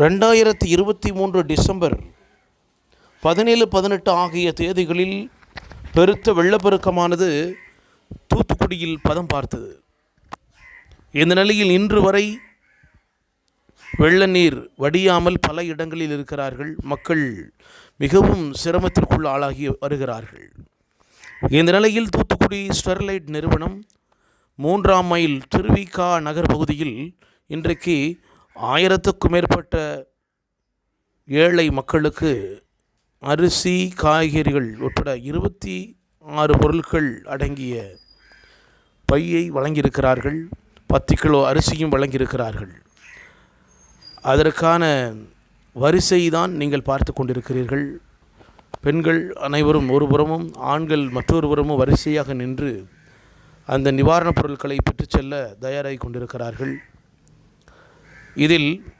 ரெண்டாயிரத்தி இருபத்தி மூன்று டிசம்பர் பதினேழு பதினெட்டு ஆகிய தேதிகளில் பெருத்த வெள்ளப்பெருக்கமானது தூத்துக்குடியில் பதம் பார்த்தது. இந்த நிலையில் இன்று வரை வெள்ள நீர் வடியாமல் பல இடங்களில் இருக்கிறார்கள். மக்கள் மிகவும் சிரமத்திற்குள் ஆளாகி வருகிறார்கள். இந்த நிலையில் தூத்துக்குடி ஸ்டெர்லைட் நிறுவனம் மூன்றாம் மைல் திருவிகா நகர் பகுதியில் இன்றைக்கு ஆயிரத்துக்கும் மேற்பட்ட ஏழை மக்களுக்கு அரிசி காய்கறிகள் உட்பட இருபத்தி ஆறு பொருட்கள் அடங்கிய பையை வழங்கியிருக்கிறார்கள். பத்து கிலோ அரிசியும் வழங்கியிருக்கிறார்கள். அதற்கான வரிசை தான் நீங்கள் பார்த்து கொண்டிருக்கிறீர்கள். பெண்கள் அனைவரும் ஒரு புறமும் ஆண்கள் மற்றொரு புறமும் வரிசையாக நின்று அந்த நிவாரணப் பொருட்களை பெற்றுச் செல்ல தயாராகி கொண்டிருக்கிறார்கள். இதில்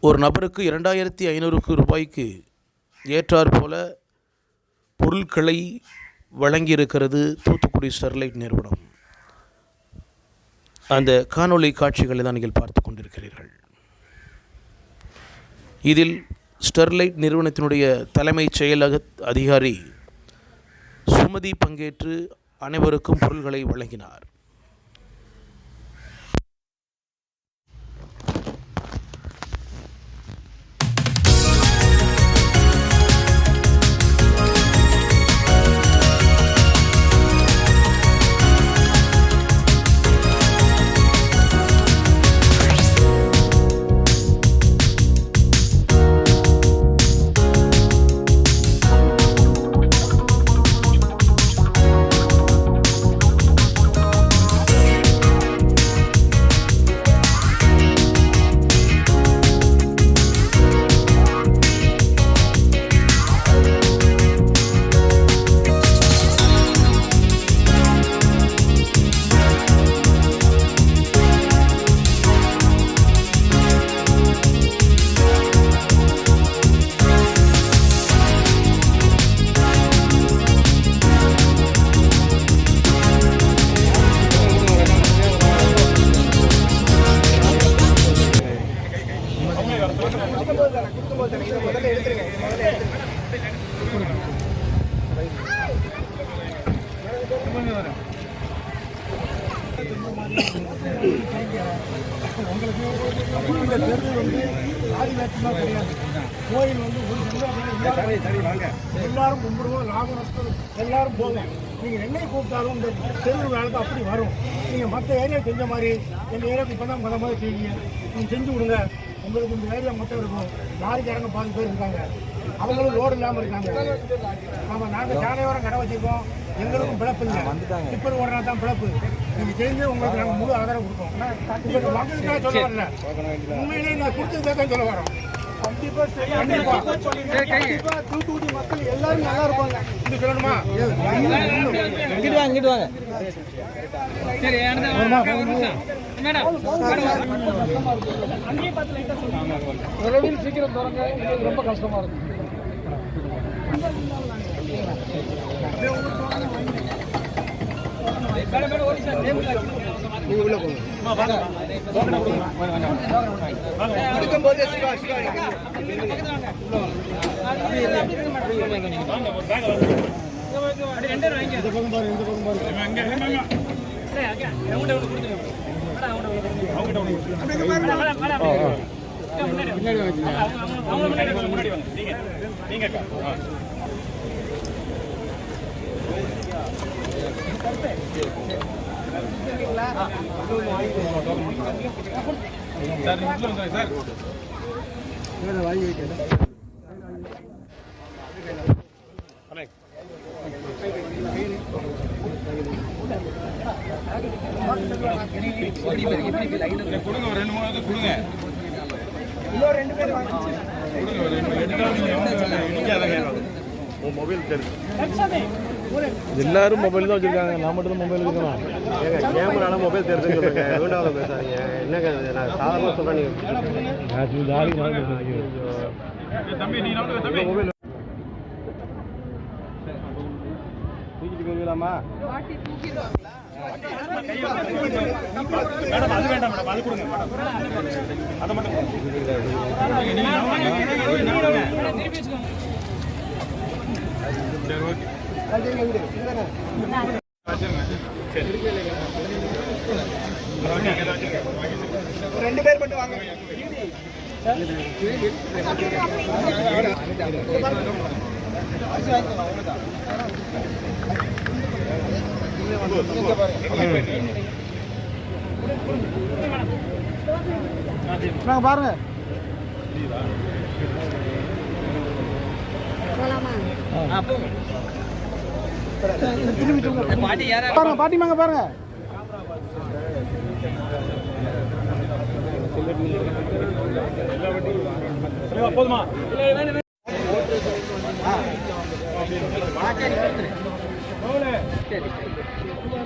ஒரு நபருக்கு இரண்டாயிரத்தி ஐநூறுக்கு ரூபாய்க்கு ஏற்றார் போல பொருட்களை வழங்கியிருக்கிறது தூத்துக்குடி ஸ்டெர்லைட் நிறுவனம். அந்த காணொளி காட்சிகளை தான் நீங்கள் பார்த்து கொண்டிருக்கிறீர்கள். இதில் ஸ்டெர்லைட் நிறுவனத்தினுடைய தலைமைச் செயலக அதிகாரி சுமதி பங்கேற்று அனைவருக்கும் பொருள்களை வழங்கினார். இந்த தெரு வந்து ஆதிவாசியமாக கிடையாது கோயில் வந்து ஒரு எல்லாரும் எல்லாரும் கும்பிடுவோம் லாபம் எல்லாரும் போவோம் நீங்கள் என்னை கூப்பிட்டாலும் இந்த தெரு வேலைக்கு அப்படி வரும் நீங்கள் மற்ற ஏரியா செஞ்ச மாதிரி எங்கள் ஏரியாவுக்கு இப்போ தான் முத மாதிரி செய்வீங்க நீங்கள் செஞ்சு விடுங்க உங்களுக்கு இந்த ஏரியா மொத்தம் இருக்கும் லாரிக்காரங்க பாதி பேர் இருக்காங்க. அவங்களும் லோடு இல்லாமல் இருக்காங்க. ஆமாம் நாங்கள் சாலையோரம் கடை வச்சிருக்கோம். எங்களுக்கும் பிழப்பு இல்லை. டிப்பர் ஓடுறா தான் பிழப்பு. நீங்கள் தெரிஞ்சு உங்களுக்கு நாங்கள் முழு ஆதரவு கொடுப்போம் இப்போ மக்களுக்காக சொல்ல வரல. உண்மையிலே நான் கொடுத்ததுக்காக தான் சொல்ல வரோம். தூத்துக்குடி மக்கள் எல்லாரும் நல்லா இருப்பாங்க. இது சொல்லணுமா. இங்கிட்டு வாங்க இங்கிட்டு வாங்க. விரைவில் சீக்கிரம் தொடங்க இது ரொம்ப கஷ்டமா இருக்கு இந்த பக்கம் பாரு இந்த பக்கம் சார் வாங்கி வைக்கிறேன் ஒரு ரெண்டு மூணு கொடுங்க எல்லாரும் மொபைல் தான் வச்சிருக்காங்க. நான் மட்டும் தான் மொபைல் வச்சிருக்கேன். கேமரால மொபைல் தெரியுதுன்னு சொல்லுங்க. வேண்டாம் பேசாதீங்க. என்னங்க? நான் சாதாரண சொல்றேன். நீங்க நான் மொபைல் கொடுக்கலாமா மேடம் அது வேண்டாம் மேடம் அது கொடுங்க மேடம். அதை மட்டும். சரி ஓகே சரி ரெண்டு பேர் மட்டும் வாங்க. நாங்க பாருங்க. திரும்பி திரும்ப பாருங்க. பாட்டிமாங்க பாருங்க. போதுமா சிவா சிவா ஹெல்ப்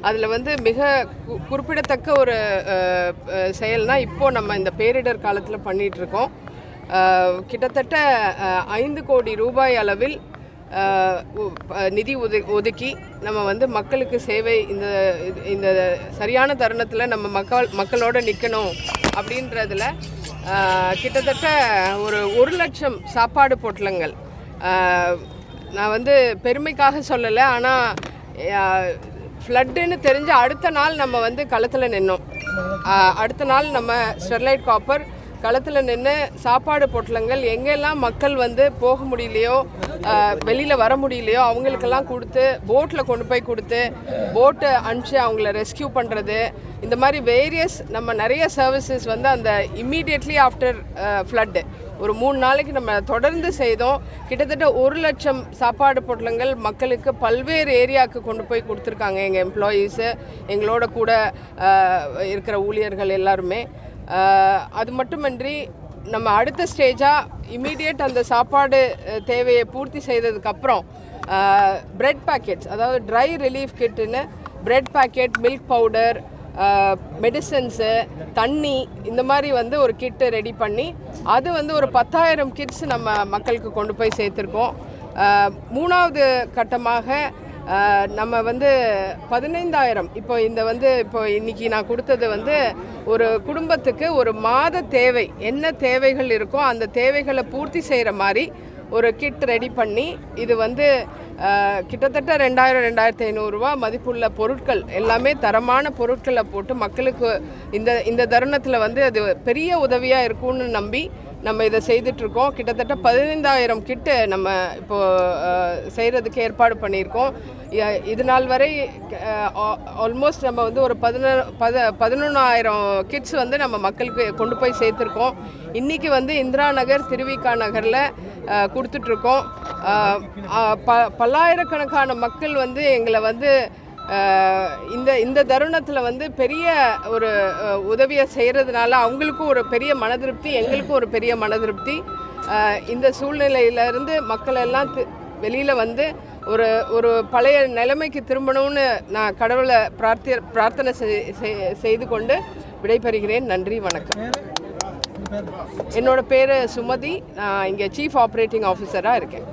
அதில் வந்து மிக கு- குறிப்பிடத்தக்க ஒரு செயல்னால் இப்போது நம்ம இந்த பேரிடர் காலத்தில் பண்ணிகிட்ருக்கோம் கிட்டத்தட்ட ஐந்து கோடி ரூபாய் அளவில் நிதி ஒது ஒதுக்கி நம்ம வந்து மக்களுக்கு சேவை இந்த இந்த சரியான தருணத்தில் நம்ம மக்கள் மக்களோட நிற்கணும் அப்படின்றதுல கிட்டத்தட்ட ஒரு ஒரு லட்சம் சாப்பாடு பொட்டலங்கள். நான் வந்து பெருமைக்காக சொல்லலை ஆனால் ஃப்ளட்டுன்னு தெரிஞ்சு அடுத்த நாள் நம்ம வந்து களத்தில் நின்னோம். அடுத்த நாள் நம்ம ஸ்டெர்லைட் காப்பர் களத்தில் நின்று சாப்பாடு பொட்டலங்கள் எங்கெல்லாம் மக்கள் வந்து போக முடியலையோ வெளியில் வர முடியலையோ அவங்களுக்கெல்லாம் கொடுத்து போட்டில் கொண்டு போய் கொடுத்து போட்டை அனுப்பிச்சு அவங்கள ரெஸ்கியூ பண்ணுறது இந்த மாதிரி வேரியஸ் நம்ம நிறைய சர்வீசஸ் வந்து அந்த இம்மீடியட்லி ஆஃப்டர் ஃப்ளட்டு ஒரு மூணு நாளைக்கு நம்ம தொடர்ந்து செய்தோம். கிட்டத்தட்ட ஒரு லட்சம் சாப்பாடு பொட்டலங்கள் மக்களுக்கு பல்வேறு ஏரியாவுக்கு கொண்டு போய் கொடுத்துருக்காங்க. எங்கள் எம்ப்ளாயீஸு எங்களோட கூட இருக்கிற ஊழியர்கள் எல்லாருமே. அது மட்டுமின்றி நம்ம அடுத்த ஸ்டேஜாக இமீடியட் அந்த சாப்பாடு தேவையை பூர்த்தி செய்ததுக்கப்புறம் பிரெட் பேக்கெட்ஸ் அதாவது dry relief கிட்டுன்னு bread packet milk powder medicines தண்ணி இந்த மாதிரி வந்து ஒரு கிட்டு ரெடி பண்ணி அது வந்து ஒரு பத்தாயிரம் கிட்ஸ் நம்ம மக்களுக்கு கொண்டு போய் சேர்த்துருக்கோம். மூணாவது கட்டமாக நம்ம வந்து பதினைந்தாயிரம். இப்போ இந்த வந்து இப்போ இன்னைக்கு நான் கொடுத்தது வந்து ஒரு குடும்பத்துக்கு ஒரு மாத தேவை. என்ன தேவைகள் இருக்கோ அந்த தேவைகளை பூர்த்தி செய்கிற மாதிரி ஒரு கிட் ரெடி பண்ணி இது வந்து கிட்டத்தட்ட ரெண்டாயிரம் ரெண்டாயிரத்தி ஐநூறுரூவா மதிப்புள்ள பொருட்கள் எல்லாமே தரமான பொருட்களை போட்டு மக்களுக்கு இந்த இந்த தருணத்தில் வந்து அது பெரிய உதவியாக இருக்கும்னு நம்பி நம்ம இதை செய்துட்ருக்கோம் கிட்டத்தட்ட பதினைந்தாயிரம் கிட்டு நம்ம இப்போது செய்கிறதுக்கு ஏற்பாடு பண்ணியிருக்கோம். இது நாள் வரை ஆல்மோஸ்ட் நம்ம வந்து ஒரு பதினொ பத பதினொன்றாயிரம் கிட்ஸ் வந்து நம்ம மக்களுக்கு கொண்டு போய் சேர்த்துருக்கோம். இன்றைக்கி வந்து இந்திரா நகர் திருவிக்கா நகரில் கொடுத்துட்ருக்கோம் ப பல்லாயிரக்கணக்கான மக்கள் வந்து எங்களை வந்து இந்த இந்த தருணத்தில் வந்து பெரிய ஒரு உதவியை செய்கிறதுனால அவங்களுக்கும் ஒரு பெரிய மனதிருப்தி எங்களுக்கும் ஒரு பெரிய மனதிருப்தி. திருப்தி இந்த சூழ்நிலையிலேருந்து மக்கள் எல்லாம் வெளியில் வந்து ஒரு ஒரு பழைய நிலைமைக்கு திரும்பணும்னு நான் கடவுளை பிரார்த்தி பிரார்த்தனை செய்- செய்து கொண்டு விடைபெறுகிறேன். நன்றி வணக்கம். என்னோட பேர் சுமதி. நான் இங்கே சீஃப் ஆப்ரேட்டிங் ஆஃபீஸராக இருக்கேன்.